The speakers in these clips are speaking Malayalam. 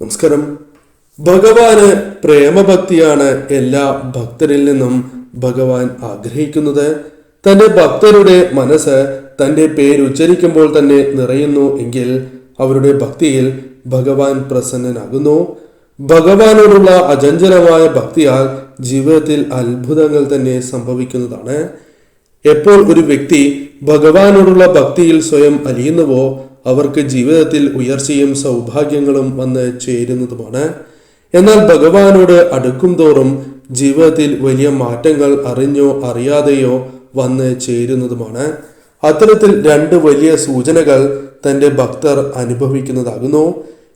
നമസ്കാരം. ഭഗവാന് പ്രേമഭക്തിയാണ് എല്ലാ ഭക്തരിൽ നിന്നും ഭഗവാൻ ആഗ്രഹിക്കുന്നത്. തന്റെ ഭക്തരുടെ മനസ്സ് തന്റെ പേരുച്ചരിക്കുമ്പോൾ തന്നെ നിറയുന്നു എങ്കിൽ അവരുടെ ഭക്തിയിൽ ഭഗവാൻ പ്രസന്നനാകുന്നു. ഭഗവാനോടുള്ള അചഞ്ചലമായ ഭക്തിയാൽ ജീവിതത്തിൽ അത്ഭുതങ്ങൾ തന്നെ സംഭവിക്കുന്നതാണ്. എപ്പോൾ ഒരു വ്യക്തി ഭഗവാനോടുള്ള ഭക്തിയിൽ സ്വയം അലിയുന്നുവോ അവർക്ക് ജീവിതത്തിൽ ഉയർച്ചയും സൗഭാഗ്യങ്ങളും വന്ന് ചേരുന്നതുമാണ്. എന്നാൽ ഭഗവാനോട് അടുക്കും തോറും ജീവിതത്തിൽ വലിയ മാറ്റങ്ങൾ അറിഞ്ഞോ അറിയാതെയോ വന്ന് ചേരുന്നതുമാണ്. അത്തരത്തിൽ രണ്ട് വലിയ സൂചനകൾ തന്റെ ഭക്തർ അനുഭവിക്കുന്നതാകുന്നു.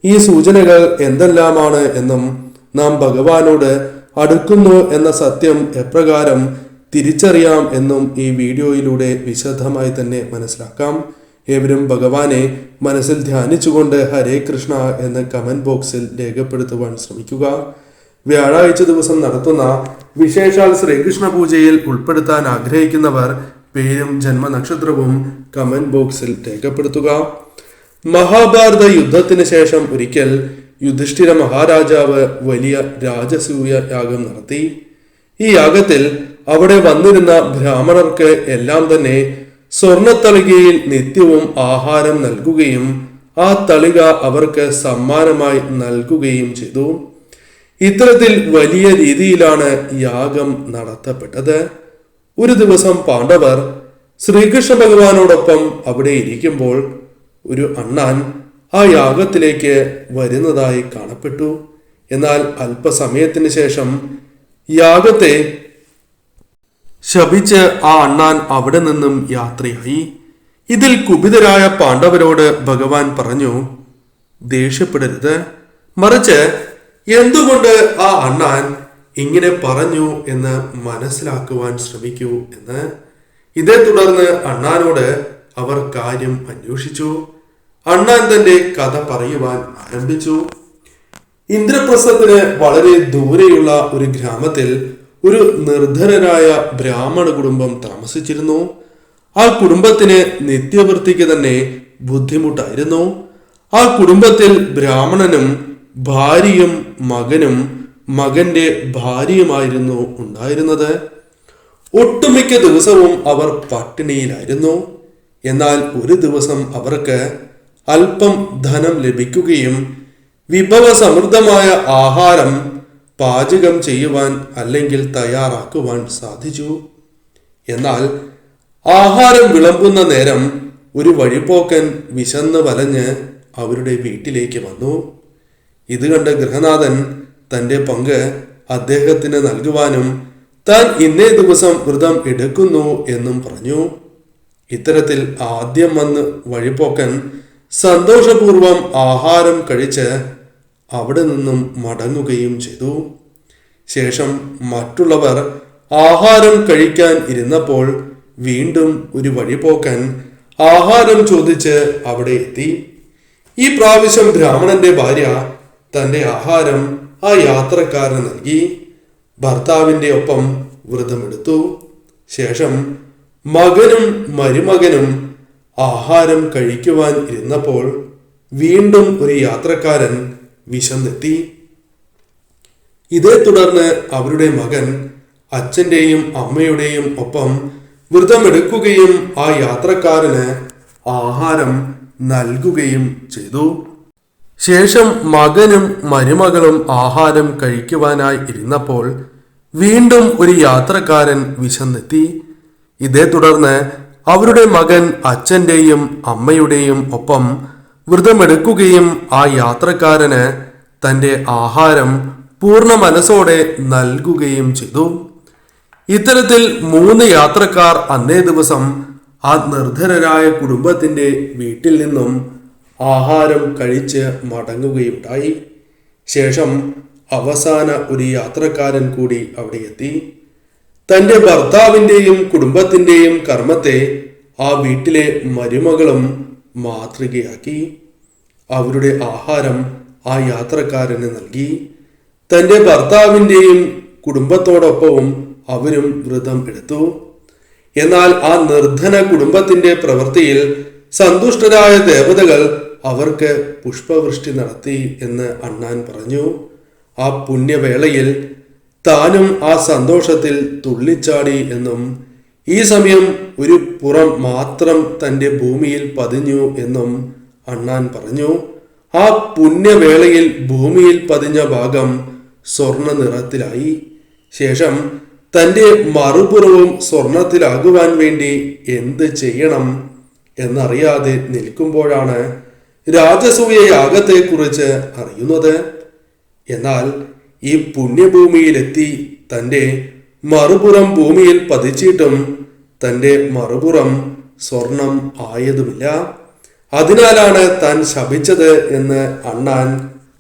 ഈ സൂചനകൾ എന്തെല്ലാമാണ് എന്നും നാം ഭഗവാനോട് അടുക്കുന്നു എന്ന സത്യം എപ്രകാരം തിരിച്ചറിയാം എന്നും ഈ വീഡിയോയിലൂടെ വിശദമായി തന്നെ മനസ്സിലാക്കാം. ഏവരും ഭഗവാനെ മനസ്സിൽ ധ്യാനിച്ചുകൊണ്ട് ഹരേ കൃഷ്ണ എന്ന് കമന്റ് ബോക്സിൽ രേഖപ്പെടുത്തുവാൻ ശ്രമിക്കുക. വ്യാഴാഴ്ച ദിവസം നടത്തുന്ന വിശേഷാൽ ശ്രീകൃഷ്ണ പൂജയിൽ ഉൾപ്പെടുത്താൻ ആഗ്രഹിക്കുന്നവർ പേരും ജന്മനക്ഷത്രവും കമന്റ് ബോക്സിൽ രേഖപ്പെടുത്തുക. മഹാഭാരത യുദ്ധത്തിന് ശേഷം ഒരിക്കൽ യുധിഷ്ഠിര മഹാരാജാവ് വലിയ രാജസൂയ യാഗം നടത്തി. ഈ യാഗത്തിൽ അവിടെ വന്നിരുന്ന ബ്രാഹ്മണർക്ക് എല്ലാം തന്നെ സ്വർണത്തളികയിൽ നിത്യവും ആഹാരം നൽകുകയും ആ തളിക അവർക്ക് സമ്മാനമായി നൽകുകയും ചെയ്തു. ഇത്തരത്തിൽ വലിയ രീതിയിലാണ് യാഗം നടത്തപ്പെട്ടത്. ഒരു ദിവസം പാണ്ഡവർ ശ്രീകൃഷ്ണ ഭഗവാനോടൊപ്പം അവിടെ ഇരിക്കുമ്പോൾ ഒരു അണ്ണാൻ ആ യാഗത്തിലേക്ക് വരുന്നതായി കാണപ്പെട്ടു. എന്നാൽ അല്പസമയത്തിന് ശേഷം യാഗത്തെ ശപിച്ച് ആ അണ്ണാൻ അവിടെ നിന്നും യാത്രയായി. ഇതിൽ കുപിതരായ പാണ്ഡവരോട് ഭഗവാൻ പറഞ്ഞു ദേഷ്യപ്പെടരുത്. മറിച്ച് എന്തുകൊണ്ട് ആ അണ്ണാൻ ഇങ്ങനെ പറഞ്ഞു എന്ന് മനസ്സിലാക്കുവാൻ ശ്രമിക്കൂ എന്ന്? ഇതേ തുടർന്ന് അണ്ണാനോട് അവർ കാര്യം അന്വേഷിച്ചു. അണ്ണാൻ തന്റെ കഥ പറയുവാൻ ആരംഭിച്ചു. ഇന്ദ്രപ്രസ്ഥത്തിന് വളരെ ദൂരെയുള്ള ഒരു ഗ്രാമത്തിൽ ഒരു നിർധനരായ ബ്രാഹ്മണ കുടുംബം താമസിച്ചിരുന്നു. ആ കുടുംബത്തിന് നിത്യവൃത്തിക്ക് തന്നെ ബുദ്ധിമുട്ടായിരുന്നു. ആ കുടുംബത്തിൽ ബ്രാഹ്മണനും ഭാര്യയും മകനും മകന്റെ ഭാര്യയുമായിരുന്നു ഉണ്ടായിരുന്നത്. ഒട്ടുമിക്ക ദിവസവും അവർ പട്ടിണിയിലായിരുന്നു. എന്നാൽ ഒരു ദിവസം അവർക്ക് അല്പം ധനം ലഭിക്കുകയും വിഭവസമൃദ്ധമായ ആഹാരം പാചകം ചെയ്യുവാൻ അല്ലെങ്കിൽ തയ്യാറാക്കുവാൻ സാധിച്ചു. എന്നാൽ ആഹാരം വിളമ്പുന്ന നേരം ഒരു വഴിപോക്കൻ വിശന്ന് വലഞ്ഞ് അവരുടെ വീട്ടിലേക്ക് വന്നു. ഇത് കണ്ട ഗൃഹനാഥൻ തന്റെ പങ്ക് അദ്ദേഹത്തിന് നൽകുവാനും താൻ ഇന്നേ ദിവസം വ്രതം എടുക്കുന്നു എന്നും പറഞ്ഞു. ഇത്തരത്തിൽ ആദ്യം വന്ന് വഴിപോക്കൻ സന്തോഷപൂർവം ആഹാരം കഴിച്ച് അവിടെ നിന്നും മടങ്ങുകയും ചെയ്തു. ശേഷം മറ്റുള്ളവർ ആഹാരം കഴിക്കാൻ ഇരുന്നപ്പോൾ വീണ്ടും ഒരു വഴിപോക്കൻ ആഹാരം ചോദിച്ച് അവിടെ എത്തി. ഈ പ്രാവശ്യം ബ്രാഹ്മണന്റെ ഭാര്യ തന്റെ ആഹാരം ആ യാത്രക്കാരന് നൽകി. ഭർത്താവിന്റെ ഒപ്പം വ്രതമെടുത്തു. ശേഷം മകനും മരുമകനും ആഹാരം കഴിക്കുവാൻ ഇരുന്നപ്പോൾ വീണ്ടും ഒരു യാത്രക്കാരൻ വിശന്നെത്തി ഇതേ തുടർന്ന് അവരുടെ മകൻ അച്ഛന്റെയും അമ്മയുടെയും ഒപ്പം വ്രതമെടുക്കുകയും ആ യാത്രക്കാരന് ആഹാരം നൽകുകയും ചെയ്തു. ശേഷം മകനും മരുമകളും ആഹാരം കഴിക്കുവാനായി ഇരുന്നപ്പോൾ വീണ്ടും ഒരു യാത്രക്കാരൻ വിശന്നെത്തി ഇതേ തുടർന്ന് അവരുടെ മകൻ അച്ഛന്റെയും അമ്മയുടെയും ഒപ്പം വ്രതമെടുക്കുകയും ആ യാത്രക്കാരന് തന്റെ ആഹാരം പൂർണ മനസ്സോടെ നൽകുകയും ചെയ്തു. ഇത്തരത്തിൽ മൂന്ന് യാത്രക്കാർ അന്നേ ദിവസം ആ നിർധനരായ കുടുംബത്തിന്റെ വീട്ടിൽ നിന്നും ആഹാരം കഴിച്ച് മടങ്ങുകയുണ്ടായി. ശേഷം അവസാന ഒരു യാത്രക്കാരൻ കൂടി അവിടെ എത്തി. തന്റെ ഭർത്താവിന്റെയും കുടുംബത്തിന്റെയും കർമ്മത്തെ ആ വീട്ടിലെ മരുമകളും മാതൃകയാക്കി. അവരുടെ ആഹാരം ആ യാത്രക്കാരന് നൽകി. തന്റെ ഭർത്താവിന്റെയും കുടുംബത്തോടൊപ്പവും അവരും വ്രതം എടുത്തു. എന്നാൽ ആ നിർധന കുടുംബത്തിന്റെ പ്രവൃത്തിയിൽ സന്തുഷ്ടരായ ദേവതകൾ അവർക്ക് പുഷ്പവൃഷ്ടി നടത്തി എന്ന് അണ്ണാൻ പറഞ്ഞു. ആ പുണ്യവേളയിൽ താനും ആ സന്തോഷത്തിൽ തുള്ളിച്ചാടി എന്നും ഈ സമയം ഒരു പുറം മാത്രം തന്റെ ഭൂമിയിൽ പതിഞ്ഞു എന്നും അണ്ണാൻ പറഞ്ഞു. ആ പുണ്യവേളയിൽ ഭൂമിയിൽ പതിഞ്ഞ ഭാഗം സ്വർണ നിറത്തിലായി ശേഷം തന്റെ മറുപുറവും സ്വർണത്തിലാകുവാൻ വേണ്ടി എന്ത് ചെയ്യണം എന്നറിയാതെ നിൽക്കുമ്പോഴാണ് രാജസൂയ യാഗത്തെക്കുറിച്ച് അറിയുന്നത്. എന്നാൽ ഈ പുണ്യഭൂമിയിലെത്തി തന്റെ മറുപുറം ഭൂമിയിൽ പതിച്ചിട്ടും തന്റെ മറുപുറം സ്വർണം ആയതുമില്ല. അതിനാലാണ് താൻ ശപിച്ചത് എന്ന് അണ്ണാൻ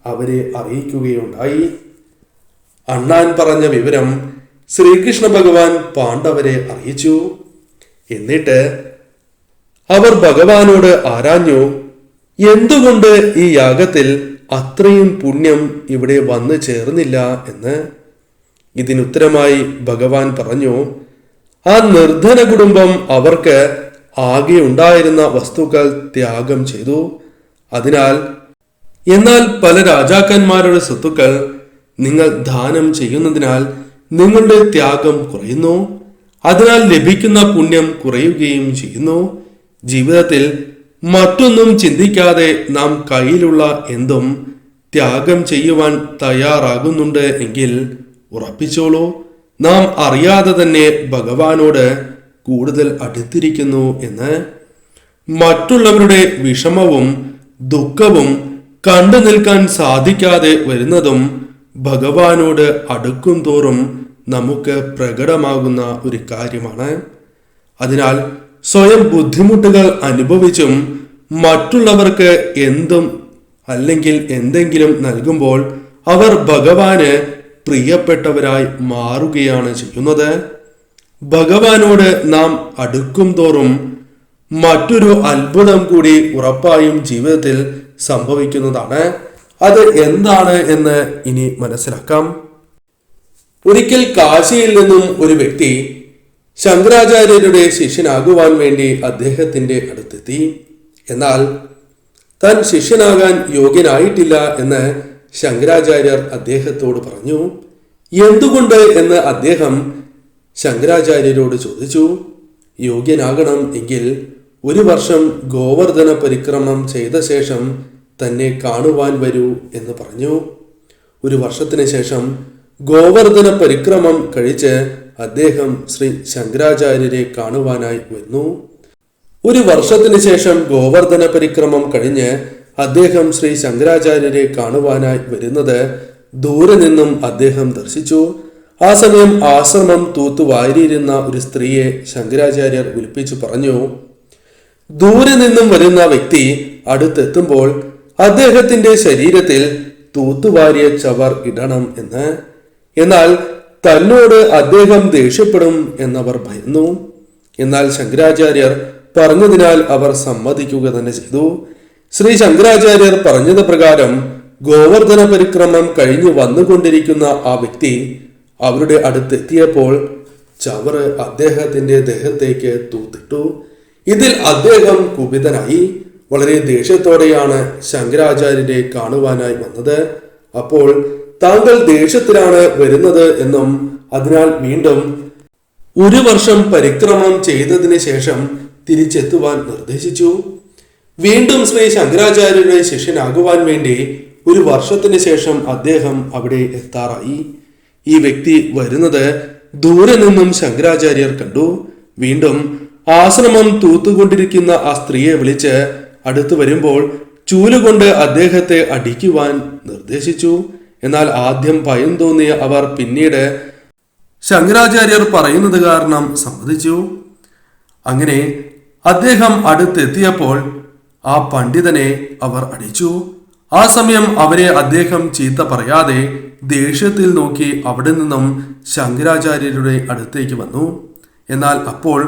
അവരെ അറിയിക്കുകയുണ്ടായി. അണ്ണാൻ പറഞ്ഞ വിവരം ശ്രീകൃഷ്ണ ഭഗവാൻ പാണ്ഡവരെ അറിയിച്ചു. എന്നിട്ട് അവർ ഭഗവാനോട് ആരാഞ്ഞു എന്തുകൊണ്ട് ഈ യാഗത്തിൽ അത്രയും പുണ്യം ഇവിടെ വന്നു ചേർന്നില്ല? എന്ന് ഇതിനുത്തരമായി ഭഗവാൻ പറഞ്ഞു ആ നിർധന കുടുംബം അവർക്ക് ആകെ ഉണ്ടായിരുന്ന വസ്തുക്കൾ ത്യാഗം ചെയ്തു. അതിനാൽ എന്നാൽ പല രാജാക്കന്മാരുടെ സ്വത്തുക്കൾ നിങ്ങൾ ദാനം ചെയ്യുന്നതിനാൽ നിങ്ങളുടെ ത്യാഗം കുറയുന്നു. അതിനാൽ ലഭിക്കുന്ന പുണ്യം കുറയുകയും ചെയ്യുന്നു. ജീവിതത്തിൽ മറ്റൊന്നും ചിന്തിക്കാതെ നാം കയ്യിലുള്ള എന്തും ത്യാഗം ചെയ്യുവാൻ തയ്യാറാകുന്നുണ്ട് എങ്കിൽ ഉറപ്പിച്ചോളൂ. നാം അറിയാതെ തന്നെ ഭഗവാനോട് കൂടുതൽ അടുത്തിരിക്കുന്നു എന്ന്. മറ്റുള്ളവരുടെ വിഷമവും ദുഃഖവും കണ്ടു നിൽക്കാൻ സാധിക്കാതെ വരുന്നതും ഭഗവാനോട് അടുക്കും തോറും നമുക്ക് പ്രകടമാകുന്ന ഒരു കാര്യമാണ്. അതിനാൽ സ്വയം ബുദ്ധിമുട്ടുകൾ അനുഭവിച്ചും മറ്റുള്ളവർക്ക് എന്തും അല്ലെങ്കിൽ എന്തെങ്കിലും നൽകുമ്പോൾ അവർ ഭഗവാന് പ്രിയപ്പെട്ടവരായി മാറുകയാണ് ചെയ്യുന്നത്. ഭഗവാനോട് നാം അടുക്കും തോറും മറ്റൊരു അത്ഭുതം കൂടി ഉറപ്പായും ജീവിതത്തിൽ സംഭവിക്കുന്നതാണ്. അത് എന്താണ് എന്ന് ഇനി മനസ്സിലാക്കാം. ഒരിക്കൽ കാശിയിൽ നിന്നും ഒരു വ്യക്തി ശങ്കരാചാര്യരുടെ ശിഷ്യനാകുവാൻ വേണ്ടി അദ്ദേഹത്തിന്റെ അടുത്തെത്തി. എന്നാൽ താൻ ശിഷ്യനാകാൻ യോഗ്യനായിട്ടില്ല എന്ന് ശങ്കരാചാര്യർ അദ്ദേഹത്തോട് പറഞ്ഞു എന്തുകൊണ്ട്? എന്ന് അദ്ദേഹം ശങ്കരാചാര്യരോട് ചോദിച്ചു യോഗ്യനാകണം എങ്കിൽ ഒരു വർഷം ഗോവർദ്ധന പരിക്രമം ചെയ്ത ശേഷം തന്നെ കാണുവാൻ വരൂ എന്ന് പറഞ്ഞു. ഒരു വർഷത്തിന് ശേഷം ഗോവർദ്ധന പരിക്രമം കഴിച്ച് അദ്ദേഹം ശ്രീ ശങ്കരാചാര്യരെ കാണുവാനായി വന്നു. ഒരു വർഷത്തിന് ശേഷം ഗോവർദ്ധന പരിക്രമം കഴിഞ്ഞ് അദ്ദേഹം ശ്രീ ശങ്കരാചാര്യരെ കാണുവാനായി വരുന്നത് ദൂരെ നിന്നും അദ്ദേഹം ദർശിച്ചു. ആ സമയം ആശ്രമം തൂത്തുവാരിയിരുന്ന ഒരു സ്ത്രീയെ ശങ്കരാചാര്യർ വിളിപ്പിച്ചു പറഞ്ഞു ദൂരെ നിന്നും വരുന്ന വ്യക്തി അടുത്തെത്തുമ്പോൾ അദ്ദേഹത്തിന്റെ ശരീരത്തിൽ തൂത്തുവാരിയ ചവർ ഇടണം എന്ന്. എന്നാൽ തന്നോട് അദ്ദേഹം ദേഷ്യപ്പെടും എന്നവർ ഭയന്നു. എന്നാൽ ശങ്കരാചാര്യർ പറഞ്ഞതിനാൽ അവർ സമ്മതിക്കുക തന്നെ ചെയ്തു. ശ്രീ ശങ്കരാചാര്യർ പറഞ്ഞത് പ്രകാരം ഗോവർദ്ധന പരിക്രമം കഴിഞ്ഞു വന്നുകൊണ്ടിരിക്കുന്ന ആ വ്യക്തി അവരുടെ അടുത്തെത്തിയപ്പോൾ ചവറ് അദ്ദേഹത്തിന്റെ ദേഹത്തേക്ക് തൂത്തിട്ടു. ഇതിൽ അദ്ദേഹം കുപിതനായി. വളരെ ദേഷ്യത്തോടെയാണ് ശങ്കരാചാര്യരെ കാണുവാനായി വന്നത്. അപ്പോൾ താങ്കൾ ദേഷ്യത്തിലാണ് വരുന്നത് എന്നും അതിനാൽ വീണ്ടും ഒരു വർഷം പരിക്രമം ചെയ്തതിന് ശേഷം തിരിച്ചെത്തുവാൻ നിർദ്ദേശിച്ചു. വീണ്ടും ശ്രീ ശങ്കരാചാര്യരുടെ ശിഷ്യനാകുവാൻ വേണ്ടി ഒരു വർഷത്തിന് ശേഷം അദ്ദേഹം അവിടെ എത്താറായി. ഈ വ്യക്തി വരുന്നത് ദൂരെ നിന്നും ശങ്കരാചാര്യർ കണ്ടു. വീണ്ടും ആശ്രമം തൂത്തുകൊണ്ടിരിക്കുന്ന ആ സ്ത്രീയെ വിളിച്ച് അടുത്തു വരുമ്പോൾ ചൂലുകൊണ്ട് അദ്ദേഹത്തെ അടിക്കുവാൻ നിർദ്ദേശിച്ചു. എന്നാൽ ആദ്യം ഭയം തോന്നിയ അവർ പിന്നീട് ശങ്കരാചാര്യർ പറയുന്നത് കാരണം സമ്മതിച്ചു. അങ്ങനെ അദ്ദേഹം അടുത്തെത്തിയപ്പോൾ ആ പണ്ഡിതനെ അവർ അടിച്ചു. ആ സമയം അവരെ അദ്ദേഹം ചീത്ത പറയാതെ ദേഷ്യത്തിൽ നോക്കി അവിടെ നിന്നും ശങ്കരാചാര്യരുടെ അടുത്തേക്ക് വന്നു. എന്നാൽ അപ്പോൾ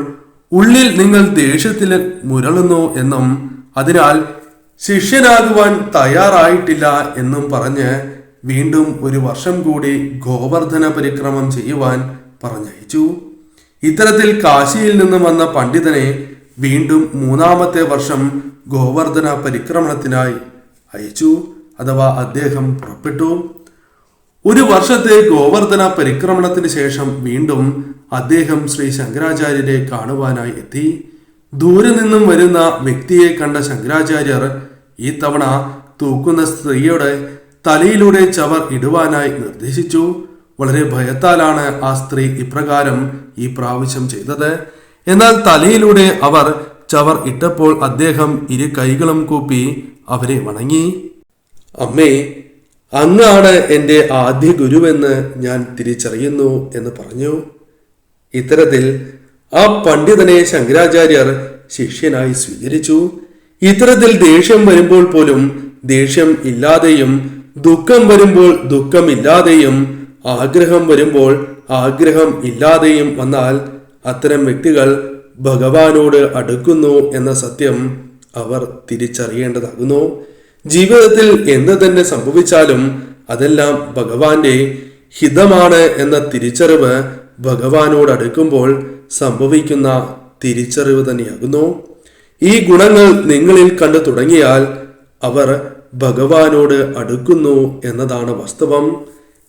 ഉള്ളിൽ നിങ്ങൾ ദേഷ്യത്തിൽ മുരളുന്നു എന്നും അതിനാൽ ശിഷ്യനാകുവാൻ തയ്യാറായിട്ടില്ല എന്നും പറഞ്ഞ് വീണ്ടും ഒരു വർഷം കൂടി ഗോവർദ്ധന പരിക്രമം ചെയ്യുവാൻ പറഞ്ഞയച്ചു. ഇത്തരത്തിൽ കാശിയിൽ നിന്നും വന്ന പണ്ഡിതനെ വീണ്ടും മൂന്നാമത്തെ വർഷം ഗോവർദ്ധന പരിക്രമണത്തിനായി അയച്ചു അഥവാ അദ്ദേഹം പുറപ്പെട്ടു. ഒരു വർഷത്തെ ഗോവർദ്ധന പരിക്രമണത്തിന് ശേഷം വീണ്ടും അദ്ദേഹം ശ്രീ ശങ്കരാചാര്യരെ കാണുവാനായി എത്തി. ദൂരെ നിന്നും വരുന്ന വ്യക്തിയെ കണ്ട ശങ്കരാചാര്യർ ഈ തവണ തൂക്കുന്ന സ്ത്രീയുടെ തലയിലൂടെ ചവർ ഇടുവാനായി നിർദ്ദേശിച്ചു. വളരെ ഭയത്താലാണ് ആ സ്ത്രീ ഇപ്രകാരം ഈ പ്രാവശ്യം ചെയ്തത്. എന്നാൽ തലയിലൂടെ അവർ ചവർ ഇട്ടപ്പോൾ അദ്ദേഹം ഇരു കൈകളും കൂപ്പി അവരെ വണങ്ങി. അമ്മേ അങ്ങാണ് എന്റെ ആദ്യ ഗുരുവെന്ന് ഞാൻ തിരിച്ചറിയുന്നു എന്ന് പറഞ്ഞു. ഇത്തരത്തിൽ ആ പണ്ഡിതനെ ശങ്കരാചാര്യർ ശിഷ്യനായി സ്വീകരിച്ചു. ഇത്തരത്തിൽ ദേഷ്യം വരുമ്പോൾ പോലും ദേഷ്യം ഇല്ലാതെയും ദുഃഖം വരുമ്പോൾ ദുഃഖമില്ലാതെയും ആഗ്രഹം വരുമ്പോൾ ആഗ്രഹം ഇല്ലാതെയും വന്നാൽ അത്തരം വ്യക്തികൾ ഭഗവാനോട് അടുക്കുന്നു എന്ന സത്യം അവർ തിരിച്ചറിയേണ്ടതാകുന്നു. ജീവിതത്തിൽ എന്ത് തന്നെ സംഭവിച്ചാലും അതെല്ലാം ഭഗവാന്റെ ഹിതമാണ് എന്ന തിരിച്ചറിവ് ഭഗവാനോട് അടുക്കുമ്പോൾ സംഭവിക്കുന്ന തിരിച്ചറിവ് തന്നെയാകുന്നു. ഈ ഗുണങ്ങൾ നിങ്ങളിൽ കണ്ടു തുടങ്ങിയാൽ അവർ ഭഗവാനോട് അടുക്കുന്നു എന്നതാണ് വാസ്തവം.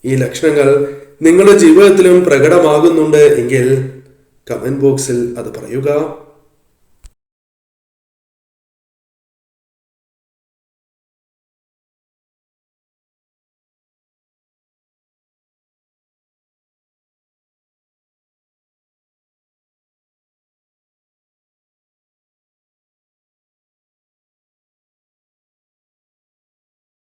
ഈ ലക്ഷണങ്ങൾ നിങ്ങളുടെ ജീവിതത്തിലും പ്രകടമാകുന്നുണ്ട് എങ്കിൽ കമന്റ് ബോക്സിൽ അത് പറയുക.